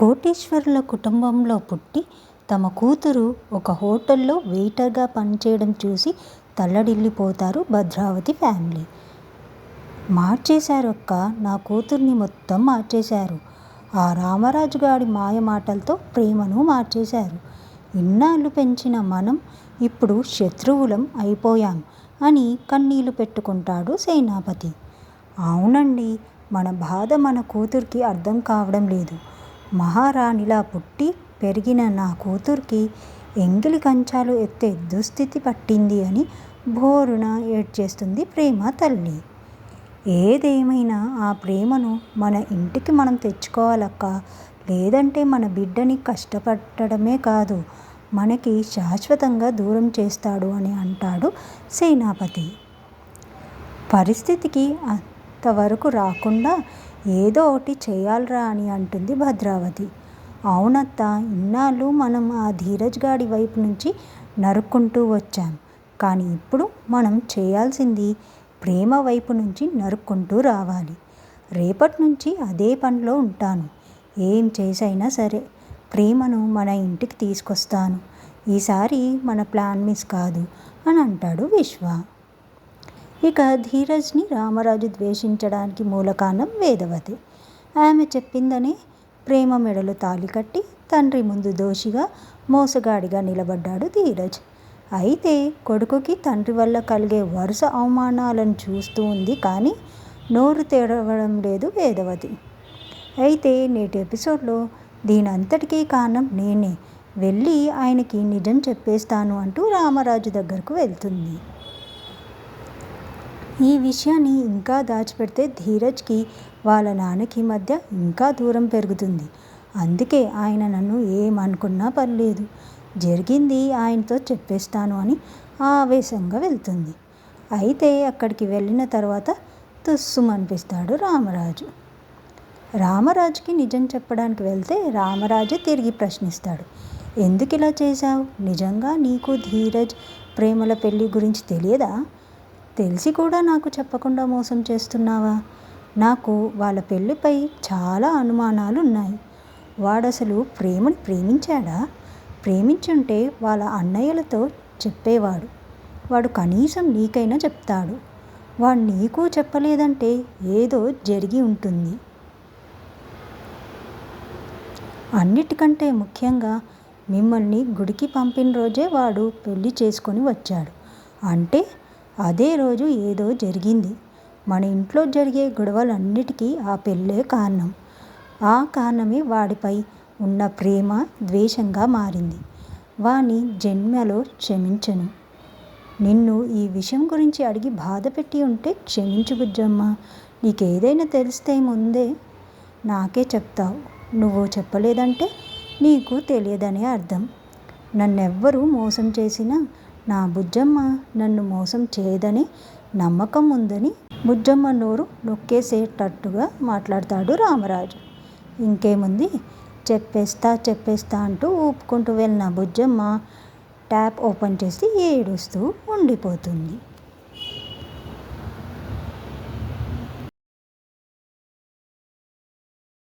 కోటీశ్వరుల కుటుంబంలో పుట్టి తమ కూతురు ఒక హోటల్లో వెయిటర్గా పనిచేయడం చూసి తల్లడిల్లిపోతారు భద్రావతి ఫ్యామిలీ. మార్చేశారు అక్క నా కూతుర్ని మొత్తం మార్చేశారు. ఆ రామరాజు గాడి మాయ మాటలతో ప్రేమను మార్చేశారు. ఇన్నాళ్ళు పెంచిన మనం ఇప్పుడు శత్రువులం అయిపోయాం అని కన్నీళ్ళు పెట్టుకుంటాడు సేనాపతి. అవునండి మన బాధ మన కూతురికి అర్థం కావడం లేదు. మహారాణిలా పుట్టి పెరిగిన నా కూతురికి ఎంగిలి కంచాలు ఎత్తే దుస్థితి పట్టింది అని బోరున ఏడ్చేస్తుంది ప్రేమ తల్లి. ఏదేమైనా ఆ ప్రేమను మన ఇంటికి మనం తెచ్చుకోవాలక్క. లేదంటే మన బిడ్డని కష్టపడటమే కాదు మనకి శాశ్వతంగా దూరం చేస్తాడు అని అంటాడు సేనాపతి. పరిస్థితికి అంతవరకు రాకుండా ఏదో ఒకటి చేయాలిరా అని అంటుంది భద్రావతి. అవునత్త ఇన్నాళ్ళు మనం ఆ ధీరజ్ గాడి వైపు నుంచి నరుక్కుంటూ వచ్చాం. కానీ ఇప్పుడు మనం చేయాల్సింది ప్రేమ వైపు నుంచి నరుక్కుంటూ రావాలి. రేపటి నుంచి అదే పనిలో ఉంటాను. ఏం చేసైనా సరే ప్రేమను మన ఇంటికి తీసుకొస్తాను. ఈసారి మన ప్లాన్ మిస్ కాదు అని అంటాడు విశ్వ. ఇక ధీరజ్ని రామరాజు ద్వేషించడానికి మూల కారణం వేదవతి. ఆమె చెప్పిందని ప్రేమ మెడలు తాళి కట్టి తండ్రి ముందు దోషిగా మోసగాడిగా నిలబడ్డాడు ధీరజ్. అయితే కొడుకుకి తండ్రి వల్ల కలిగే వరుస అవమానాలను చూస్తూ ఉంది కానీ నోరు తెరవడం లేదు వేదవతి. అయితే నేటి ఎపిసోడ్లో దీని అంతటికీ కారణం నేనే. వెళ్ళి ఆయనకి నిజం చెప్పేస్తాను అంటూ రామరాజు దగ్గరకు వెళ్తుంది. ఈ విషయాన్ని ఇంకా దాచిపెడితే ధీరజ్కి వాళ్ళ నాన్నకి మధ్య ఇంకా దూరం పెరుగుతుంది. అందుకే ఆయన నన్ను ఏమనుకున్నా పర్లేదు. జరిగింది ఆయనతో చెప్పేస్తాను అని ఆవేశంగా వెళ్తుంది. అయితే అక్కడికి వెళ్ళిన తర్వాత తుస్సుమనిపిస్తాడు రామరాజు. రామరాజుకి నిజం చెప్పడానికి వెళ్తే రామరాజు తిరిగి ప్రశ్నిస్తాడు. ఎందుకు ఇలా చేశావు? నిజంగా నీకు ధీరజ్ ప్రేమల పెళ్ళి గురించి తెలియదా? తెలిసి కూడా నాకు చెప్పకుండా మోసం చేస్తున్నావా? నాకు వాళ్ళ పెళ్ళిపై చాలా అనుమానాలు ఉన్నాయి వాడసలు ప్రేమని ప్రేమించాడా? ప్రేమించుంటే వాళ్ళ అన్నయ్యలతో చెప్పేవాడు. వాడు కనీసం నీకైనా చెప్తాడు. వాడు నీకు చెప్పలేదంటే ఏదో జరిగి ఉంటుంది. అన్నిటికంటే ముఖ్యంగా మిమ్మల్ని గుడికి పంపిన రోజే వాడు పెళ్ళి చేసుకొని వచ్చాడు. అంటే అదే రోజు ఏదో జరిగింది. మన ఇంట్లో జరిగే గొడవలన్నిటికీ ఆ పెళ్ళే కారణం. ఆ కారణమే వాడిపై ఉన్న ప్రేమ ద్వేషంగా మారింది. వాని జన్మలో క్షమించను. నిన్ను ఈ విషయం గురించి అడిగి బాధ పెట్టి ఉంటే క్షమించు బుజ్జమ్మ. నీకేదైనా తెలిస్తే ముందే నాకే చెప్తావు. నువ్వు చెప్పలేదంటే నీకు తెలియదనే అర్థం. నన్నెవ్వరూ మోసం చేసినా నా బుజ్జమ్మ నన్ను మోసం చేయదని నమ్మకం ఉందని బుజ్జమ్మ నోరు నొక్కేసేటట్టుగా మాట్లాడతాడు రామరాజు. ఇంకేముంది? చెప్పేస్తా చెప్పేస్తా అంటూ ఊపుకుంటూ వెళ్ళిన బుజ్జమ్మ ట్యాప్ ఓపెన్ చేసి ఏడుస్తూ ఉండిపోతుంది.